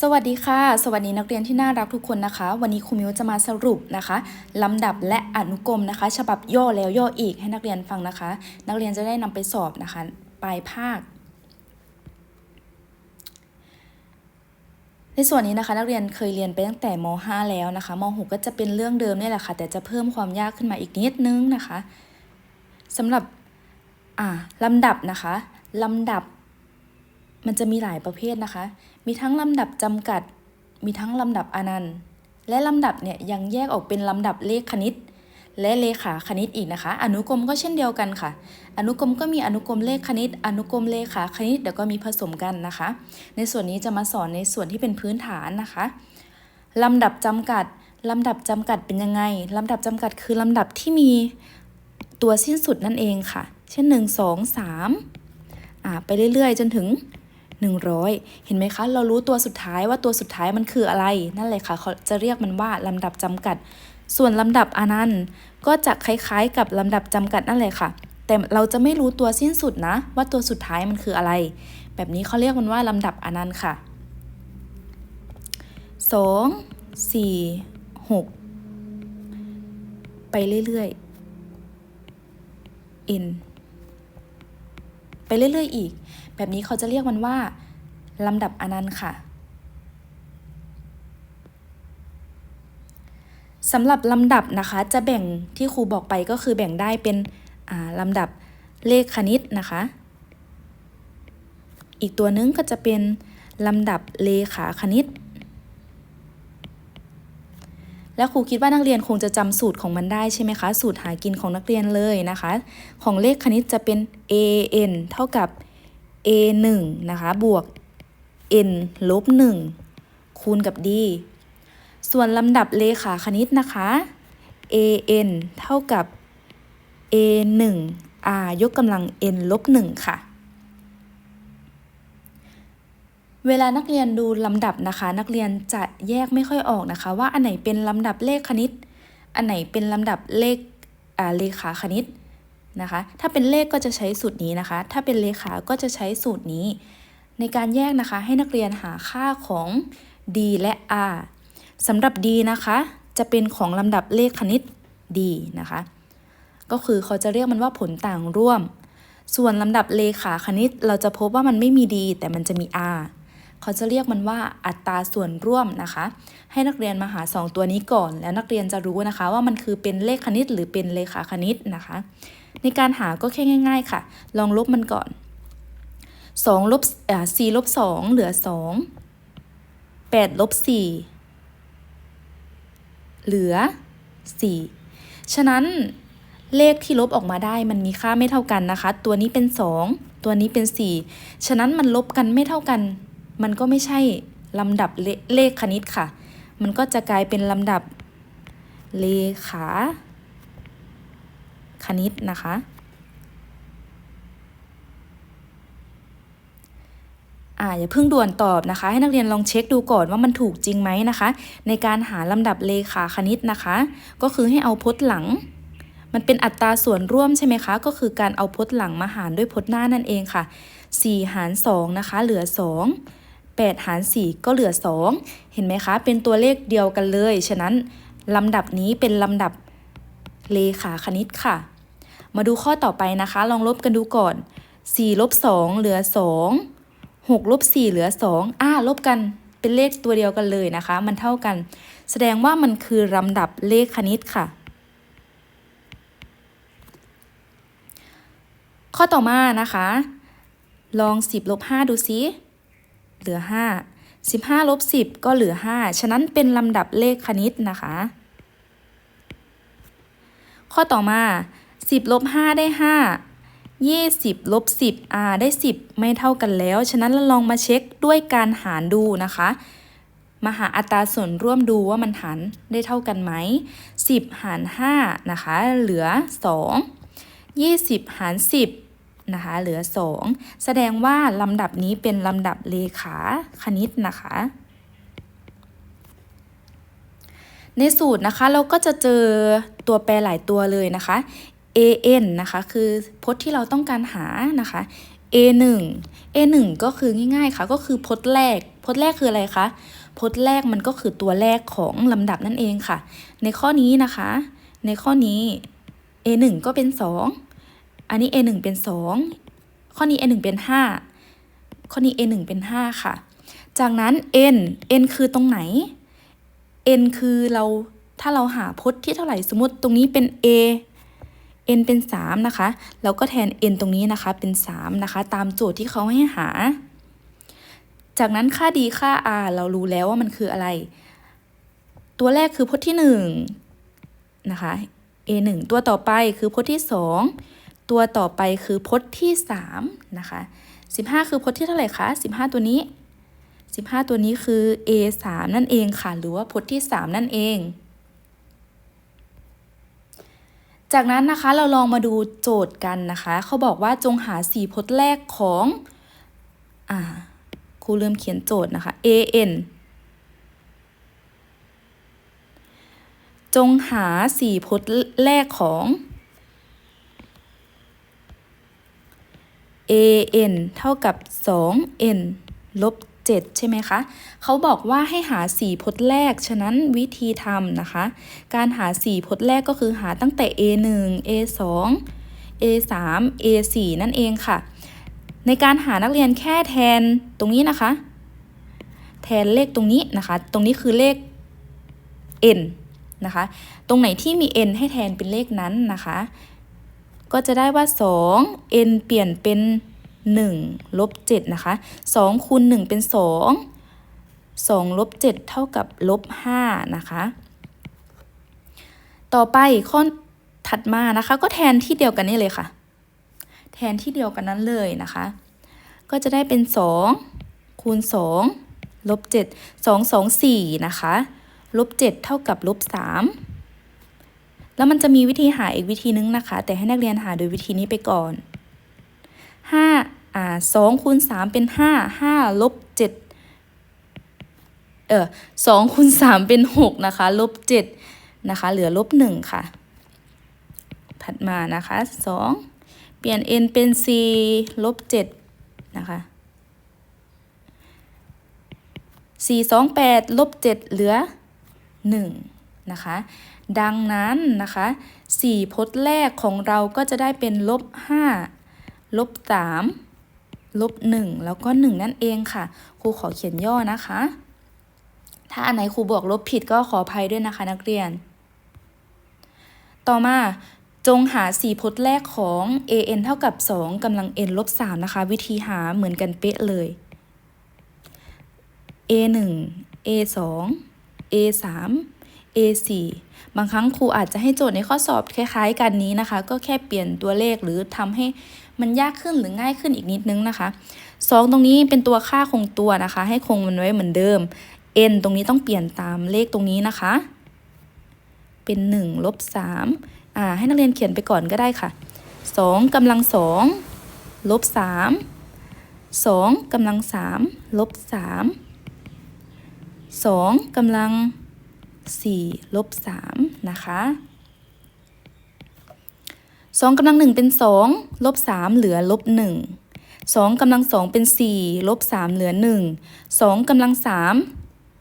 สวัสดีค่ะ สวัสดีนักเรียนที่น่ารักทุกคนนะคะ วันนี้ครูมิวจะมาสรุปนะคะลำดับและอนุกรมนะคะ ฉบับย่อแล้วย่ออีกให้นักเรียนฟังนะคะ นักเรียนจะได้นำไปสอบนะคะปลายภาค ในส่วนนี้นะคะ นักเรียนเคยเรียนไปตั้งแต่ม .5 แล้วนะคะม .6 ก็จะเป็นเรื่องเดิมนี่แหละค่ะ แต่จะเพิ่มความยากขึ้นมาอีกนิดนึงนะคะสำหรับอ่าลำดับนะคะลำดับ มันจะมีหลายประเภทนะคะ มีทั้งลำดับจำกัด มีทั้งลำดับอนันต์ และลำดับเนี่ยยังแยกออกเป็นลำดับเลขคณิต และเลขาคณิตอีกนะคะ อนุกรมก็เช่นเดียวกันค่ะ อนุกรมก็มีอนุกรมเลขคณิต อนุกรมเลขาคณิตเดี๋ยวก็มีผสมกันนะคะ ในส่วนนี้จะมาสอนในส่วนที่เป็นพื้นฐานนะคะลำดับจำกัดลำดับจำกัดเป็นยังไง ลำดับจำกัดคือลำดับที่มีตัวสิ้นสุดนั่นเองค่ะ เช่น 1 2 3อ่าไปเรื่อยๆ จนถึง 100 เห็นไหมคะ เรารู้ตัวสุดท้ายว่าตัวสุดท้ายมันคืออะไร นั่นเลยค่ะเขาจะเรียกมันว่าลำดับจำกัด ส่วนลำดับอนันต์ก็จะคล้ายๆ กับลำดับจำกัดนั่นเลยค่ะ แต่เราจะไม่รู้ตัวสิ้นสุดนะ ว่าตัวสุดท้ายมันคืออะไร แบบนี้เขาเรียกมันว่าลำดับอนันต์ค่ะ 2 4 6 ไปเรื่อยๆ n ไปเรื่อยๆอีก แบบนี้เขาจะเรียกมันว่าลำดับอนันต์ค่ะสำหรับลำดับนะคะจะแบ่งที่ครูบอกไปก็คือแบ่งได้เป็นลำดับเลขคณิตนะคะ อีกตัวนึงก็จะเป็นลำดับเลขาคณิต แล้วครูคิดว่านักเรียนคงจะจำสูตรของมันได้ใช่ไหมคะ สูตรหากินของนักเรียนเลยนะคะ ของเลขคณิตจะเป็น a n เท่ากับ a 1นะคะ บวก n ลบ1คูณกับ d ส่วนลำดับเลขาคณิตนะคะ a n เท่ากับ a 1 r ยกกำลัง n ลบ1ค่ะ เวลานักเรียนดูลำดับนะคะ นักเรียนจะแยกไม่ค่อยออกนะคะ ว่าอันไหนเป็นลำดับเลขคณิต อันไหนเป็นลำดับเลขเลขาคณิตนะคะ ถ้าเป็นเลขก็จะใช้สูตรนี้นะคะ ถ้าเป็นเลขาก็จะใช้สูตรนี้ ในการแยกนะคะให้นักเรียนหาค่าของ d และ r สำหรับ d นะคะ จะเป็นของลำดับเลขคณิต d นะคะ ก็คือเขาจะเรียกมันว่าผลต่างร่วม ส่วนลำดับเลขาคณิตเราจะพบว่ามันไม่มี d แต่มันจะมี r เขาจะเรียกมันว่าอัตราส่วนร่วมนะคะ ให้นักเรียนมาหา 2 ตัวนี้ก่อน แล้วนักเรียนจะรู้นะคะ ว่ามันคือเป็นเลขคณิตหรือเป็นเลขาคณิตนะคะ ในการหาก็แค่ง่าย ๆ ค่ะ ลองลบมันก่อน2ลบอ่า4ลบ2เหลือ 2 8ลบ4เหลือ 4 ฉะนั้นเลขที่ลบออกมาได้มันมีค่าไม่เท่ากันนะคะ ตัวนี้เป็น 2 ตัวนี้เป็น 4 ฉะนั้นมันลบกันไม่เท่ากัน มันก็ไม่ใช่ลำดับเลเลขคณิตค่ะ มันก็จะกลายเป็นลำดับเลขา คณิตนะคะ อ่าอย่าเพิ่งด่วนตอบนะคะ ให้นักเรียนลองเช็คดูก่อนว่ามันถูกจริงไหมนะคะ ในการหาลำดับเลขาคณิตนะคะ ก็คือให้เอาพจน์หลัง มันเป็นอัตราส่วนร่วมใช่ไหมคะ ก็คือการเอาพจน์หลังมาหารด้วยพจน์หน้านั่นเองค่ะ 4 หาร 2 นะคะ เหลือ 2 8 หาร 4 ก็เหลือ 2 เห็นไหมคะ เป็นตัวเลขเดียวกันเลย ฉะนั้นลำดับนี้เป็นลำดับเลขาคณิตค่ะ มาดูข้อต่อไปนะคะ ลองลบกันดูก่อน 4 ลบ 2 เหลือ 2 6 ลบ 4 เหลือ 2 อ่า ลบกันเป็นเลขตัวเดียวกันเลยนะคะ มันเท่ากัน แสดงว่ามันคือลำดับเลขคณิตค่ะ ข้อต่อมานะคะ ลอง 10 ลบ 5 ดูซิ เหลือ 5 15ลบ10 ก็เหลือ 5 ฉะนั้นเป็นลำดับเลขคณิตนะคะ ข้อต่อมา 10ลบ5ได้ 5 20ลบ10อ่าได้ 10 ไม่เท่ากันแล้ว ฉะนั้นเราลองมาเช็คด้วยการหารดูนะคะ มาหาอัตราส่วนร่วมดูว่ามันหารได้เท่ากันไหม 10 หาร 5 นะคะ เหลือ 2 20 หาร 10 นะคะ เหลือ 2 แสดงว่าลำดับนี้เป็นลำดับเลขาคณิตนะคะในสูตรนะคะเราก็จะเจอตัวแปรหลายตัวเลยนะคะ an นะคะคือพจน์ที่เราต้องการหานะคะ a 1 a 1 ก็คือง่ายๆค่ะก็คือพจน์แรก พจน์แรกคืออะไรคะพจน์แรกมันก็คือตัวแรกของลำดับนั่นเองค่ะ ในข้อนี้นะคะ ในข้อนี้ a 1 ก็เป็น 2 อันนี้ a 1เป็น 2 ข้อนี้ a 1เป็น 5 ข้อนี้ a 1เป็น 5 ค่ะ จากนั้น n n คือตรงไหน n คือเราถ้าเราหาพจน์ที่เท่าไหร่สมมติตรงนี้เป็น a n เป็น 3 นะคะ เราก็แทน n ตรงนี้นะคะเป็น 3 นะคะ ตามโจทย์ที่เขาให้หา จากนั้นค่า d ค่า r เรารู้แล้วว่ามันคืออะไร ตัวแรกคือพจน์ที่ 1 นะคะ a 1ตัวต่อไปคือพจน์ที่ 2 ตัวต่อไปคือพจน์ที่3นะคะ15 คือพจน์ที่เท่าไหร่คะ15 ตัวนี้ 15 ตัวนี้คือ a 3นั่นเองค่ะ หรือว่าพจน์ที่ 3 นั่นเอง จากนั้นนะคะเราลองมาดูโจทย์กันนะคะ เขาบอกว่าจงหา 4 พจน์แรกของอ่าครูเริ่มเขียนโจทย์นะคะ a n จงหา 4 พจน์แรกของ a n เท่ากับ 2 n ลบ 7 ใช่ไหมคะ เขาบอกว่าให้หา 4 พจน์แรก ฉะนั้นวิธีทำนะคะ การหา 4 พจน์แรกก็คือหาตั้งแต่ a 1 a 2 a 3 a 4นั่นเองค่ะ ในการหานักเรียนแค่แทนตรงนี้นะคะ แทนเลขตรงนี้นะคะ ตรงนี้คือเลข n นะคะ ตรงไหนที่มี n ให้แทนเป็นเลขนั้นนะคะ ก็จะได้ว่า 2 n เปลี่ยนเป็น 1 ลบ 7 นะคะ 2 คูณ 1 เป็น 2 2 ลบ 7 เท่ากับลบ 5 นะคะ ต่อไปข้อถัดมานะคะ ก็แทนที่เดียวกันนี่เลยค่ะ แทนที่เดียวกันนั้นเลยนะคะ ก็จะได้เป็น 2 คูณ 2 ลบ 7 2 2 4 นะคะ ลบ 7 เท่ากับลบ 3 แล้วมันจะมีวิธีหาอีกวิธีนึงนะคะ แต่ให้นักเรียนหาโดยวิธีนี้ไปก่อน 5 อ่า2คูณ3เป็น 5 5ลบ7เออ2คูณ3เป็น 6 นะคะ ลบ7นะคะ เหลือลบ1ค่ะ ถัดมานะคะ 2 เปลี่ยน n เป็น4ลบ7นะคะ4 2 8ลบ7เหลือ 1 นะคะ ดังนั้นนะคะ4พจน์แรกของเราก็จะได้เป็นลบ5ลบ3ลบ1แล้วก็ 1 นั่นเองค่ะ ครูขอเขียนย่อนะคะ ถ้าอันไหนครูบวกลบผิดก็ขออภัยด้วยนะคะนักเรียน ต่อมาจงหา 4พจน์แรกของ an เท่ากับ 2กำลัง n ลบ3นะคะ วิธีหาเหมือนกันเป๊ะเลย a 1 a 2 a 3 a 4 บางครั้งครูอาจจะให้โจทย์ในข้อสอบคล้ายๆ กันนี้นะคะ ก็แค่เปลี่ยนตัวเลขหรือทำให้มันยากขึ้นหรือง่ายขึ้นอีกนิดนึงนะคะ 2 ตรงนี้เป็นตัวค่าคงตัวนะคะ ให้คงมันไว้เหมือนเดิม n ตรงนี้ต้องเปลี่ยนตามเลขตรงนี้นะคะ เป็น1ลบ3อ่าให้นักเรียนเขียนไปก่อนก็ได้ค่ะ 2กำลัง2ลบ3 2กำลัง3ลบ3 2กำลัง 4ลบ3นะคะ2กำลัง1เป็น 2 ลบ 3 เหลือลบ 1 2กำลัง2เป็น 4 ลบ 3 เหลือ 1 2กำลัง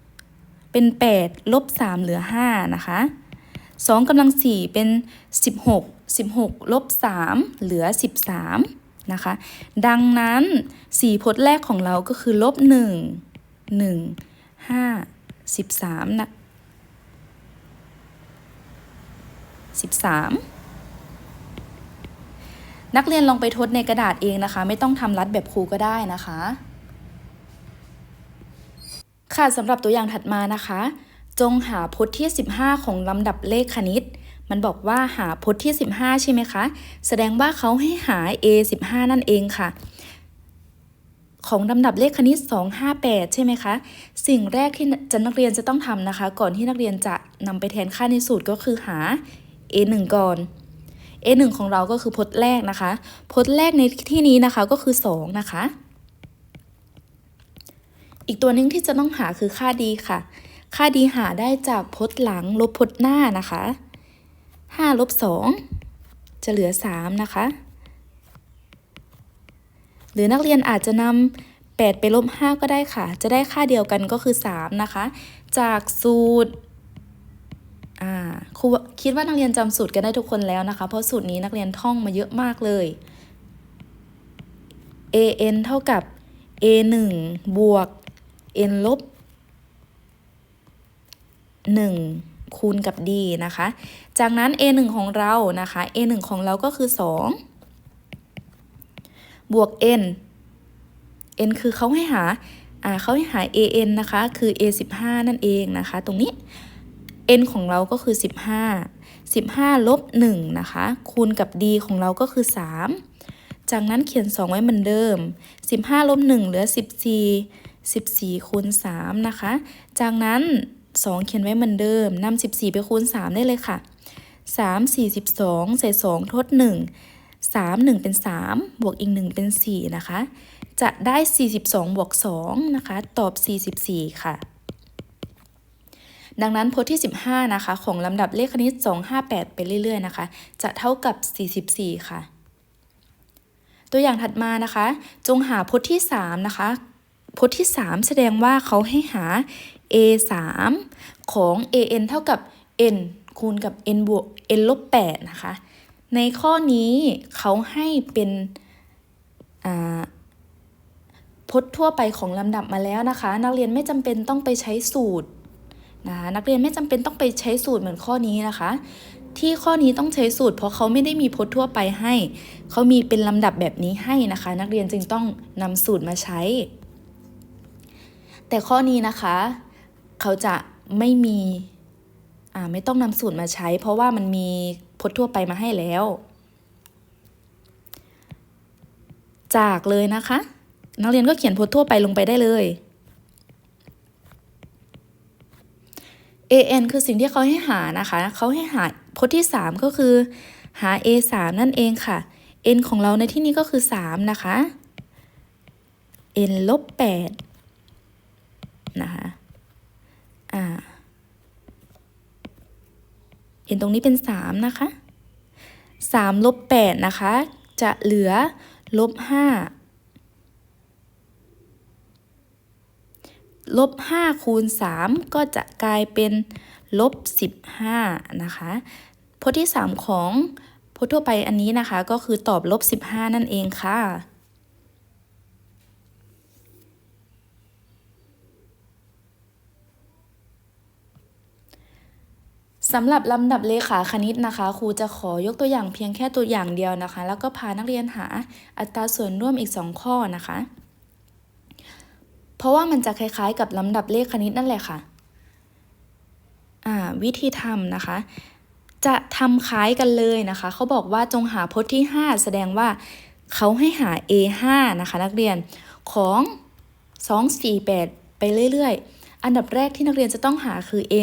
3 เป็น 8 ลบ 3 เหลือ 5 นะคะ 2กำลัง 4 เป็น 16 16 ลบ 3 เหลือ 13 นะคะ ดังนั้น 4พจน์แรกของเราก็คือ ลบ 1 1 5 13นะ 13 นักเรียนลองไปทดในกระดาษเองนะคะ ไม่ต้องทำรัดแบบครูก็ได้นะคะ ค่ะสำหรับตัวอย่างถัดมานะคะ จงหาพจน์ที่ 15 ของลำดับเลขคณิต มันบอกว่าหาพจน์ที่ 15 ใช่ไหมคะ แสดงว่าเขาให้หา a 15นั่นเองค่ะของลำดับเลขคณิต 258 ใช่ไหมคะ สิ่งแรกที่จะนักเรียนจะต้องทำนะคะ ก่อนที่นักเรียนจะนำไปแทนค่าในสูตรก็คือหา a 1 ก่อน a 1 ของเราก็คือพจน์แรกนะคะ พจน์แรกในที่นี้นะคะก็คือ 2 นะคะ อีกตัวหนึ่งที่จะต้องหาคือค่าดีค่ะ ค่าดีหาได้จากพจน์หลังลบพจน์หน้านะคะ5ลบ2จะเหลือ 3 นะคะ หรือนักเรียนอาจจะนำ8 ไปลบ 5 ก็ได้ค่ะ จะได้ค่าเดียวกันก็คือ 3 นะคะ จากสูตร อ่าครูคิดว่านักเรียนจำสูตรกันได้ทุกคนแล้วนะคะ เพราะสูตรนี้นักเรียนท่องมาเยอะมากเลย an เท่ากับ a 1บวก n ลบ 1 คูณกับ d นะคะ จากนั้น a 1ของเรานะคะ a 1ของเราก็คือ 2 บวก n n คือเขาให้หา อ่าเขาให้หา an นะคะ คือ a 15นั่นเองนะคะ ตรงนี้ n ของเราก็คือ 15 15ลบ1นะคะ คูณกับ d ของเราก็คือ 3 จากนั้นเขียน 2 ไว้เหมือนเดิม 15ลบ1เหลือ 14 14คูณ3นะคะ จากนั้น 2 เขียนไว้เหมือนเดิมนำ14 ไปคูณ 3 ได้เลยค่ะ 3 42 ใส่ 2 ทด 1 3 1 เป็น 3 บวกอีก 1 เป็น 4 นะคะ จะได้ 42 บวก 2 นะคะ ตอบ 44 ค่ะ ดังนั้นพจน์ที่ 15 นะคะ ของลำดับเลขคณิต 258 ไปเรื่อยๆนะคะ จะเท่ากับ 44 ค่ะ ตัวอย่างถัดมานะคะ จงหาพจน์ที่ 3 นะคะพจน์ที่ 3 แสดงว่าเขาให้หา a 3ของ an เท่ากับ n คูณกับ n บวก n ลบ8นะคะ ในข้อนี้เขาให้เป็นพจน์ทั่วไปของลำดับมาแล้วนะคะ นักเรียนไม่จำเป็นต้องไปใช้สูตร นะนักเรียนไม่จำเป็นต้องไปใช้สูตรเหมือนข้อนี้นะคะ ที่ข้อนี้ต้องใช้สูตร เพราะเขาไม่ได้มีพจน์ทั่วไปให้ เขามีเป็นลำดับแบบนี้ให้นะคะ นักเรียนจึงต้องนำสูตรมาใช้ แต่ข้อนี้นะคะ เขาจะไม่มีอ่าไม่ต้องนำสูตรมาใช้ เพราะว่ามันมีพจน์ทั่วไปมาให้แล้ว จากเลยนะคะ นักเรียนก็เขียนพจน์ทั่วไปลงไปได้เลย an คือสิ่งที่เขาให้หานะคะ เขาให้หาพจน์ที่ 3 ก็คือ หา a 3นั่นเองค่ะ n ของเราในที่นี้ก็คือ 3 นะคะ n ลบ8นะคะ อ่าเห็นตรงนี้เป็น 3 นะคะ3ลบ8นะคะ จะเหลือลบ5 ลบ5คูณ3 ก็จะกลายเป็นลบ15 นะคะพจน์ที่ 3 ของพจน์ทั่วไปอันนี้นะคะ ก็คือตอบลบ15 นั่นเองค่ะสำหรับลำดับเลขาคณิตนะคะ ครูจะขอยกตัวอย่างเพียงแค่ตัวอย่างเดียวนะคะ แล้วก็พานักเรียนหาอัตราส่วนร่วมอีก 2 ข้อนะคะ เพราะว่ามันจะคล้ายๆ กับลำดับเลขคณิตนั่นแหละค่ะอ่าวิธีทำนะคะ จะทำคล้ายกันเลยนะคะ เขาบอกว่าจงหาพจน์ที่ 5 แสดงว่าเขาให้หา a 5นะคะ นักเรียนของ 2 4 8 ไปเรื่อยๆ อันดับแรกที่นักเรียนจะต้องหาคือ a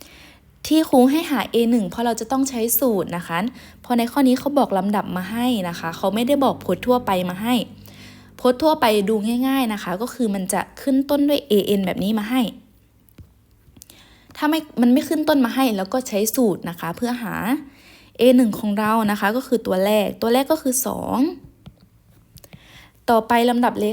1ที่ครูให้หา a 1เพราะเราจะต้องใช้สูตรนะคะพราะในข้อนี้เขาบอกลำดับมาให้นะคะ เขาไม่ได้บอกพจน์ทั่วไปมาให้ พจน์ทั่วไปดูง่ายๆนะคะ ก็คือมันจะขึ้นต้นด้วย an แบบนี้มาให้ ถ้าไม่มันไม่ขึ้นต้นมาให้แล้วก็ใช้สูตรนะคะ เพื่อหา a 1ของเรานะคะ ก็คือตัวแรก ตัวแรกก็คือ 2 ต่อไปลำดับเล